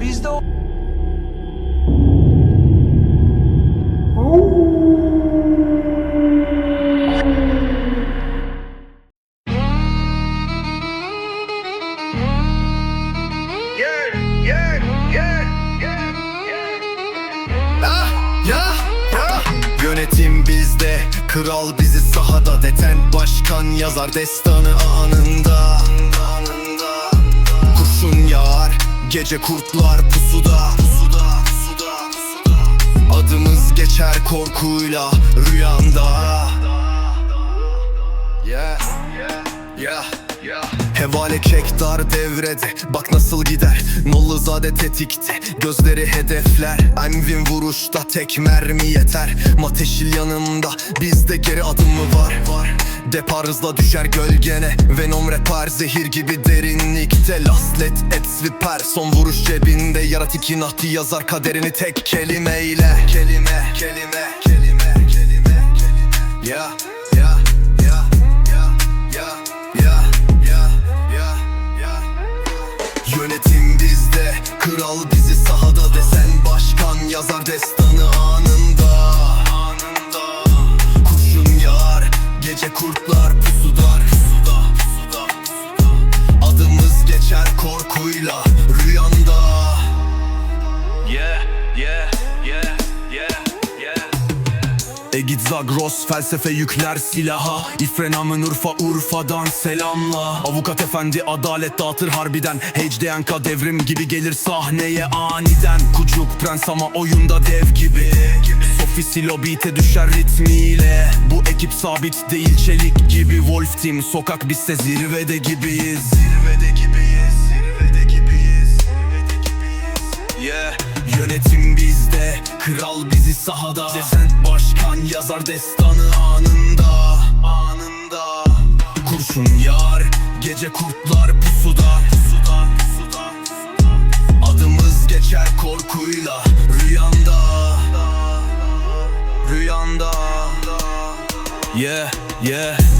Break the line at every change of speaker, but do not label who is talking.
bizde o...
Ah, ya, ya. Yönetim bizde, kral bizi sahada deten Başkan yazar destanı anında gece kurtlar pusuda. Adımız geçer korkuyla rüyanda Yeah, yeah, yeah. Hevale kektar devrede. Bak nasıl gider. Nolluzade tetikte. Gözleri hedefler. Envin vuruşta tek mermi yeter. Mateşil yanımda Bizde geri adım mı var? var. Depar hızla düşer gölgene. Venom rapper zehir gibi derinlikte. Laslet et swiper Son vuruş cebinde. Yarat nahtı yazar kaderini tek kelimeyle Kelime, kelime, kelime, kelime, kelime Ya, ya, kral bizi sahada desen Başkan yazar destanı Egid Zagros felsefe yükler silaha. İfrenamın Urfa Urfa'dan selamla. Avukat efendi adalet dağıtır harbiden. HDNK devrim gibi gelir sahneye aniden. Kucuk prens ama oyunda dev gibi. Sofisi lobite düşer ritmiyle. Bu ekip sabit değil çelik gibi. Wolf Team sokak bizse zirvede gibiyiz. Zirvede gibiyiz Zirvede gibiyiz Zirvede gibiyiz. Yeah. Yönetim bizde, kral bizi sahada. Desen başkan yazar destanı anında Anında. Kurşun yar, gece kurtlar pusuda Pusuda, pusuda, pusuda. Adımız geçer korkuyla rüyanda Rüyanda. Yeah, yeah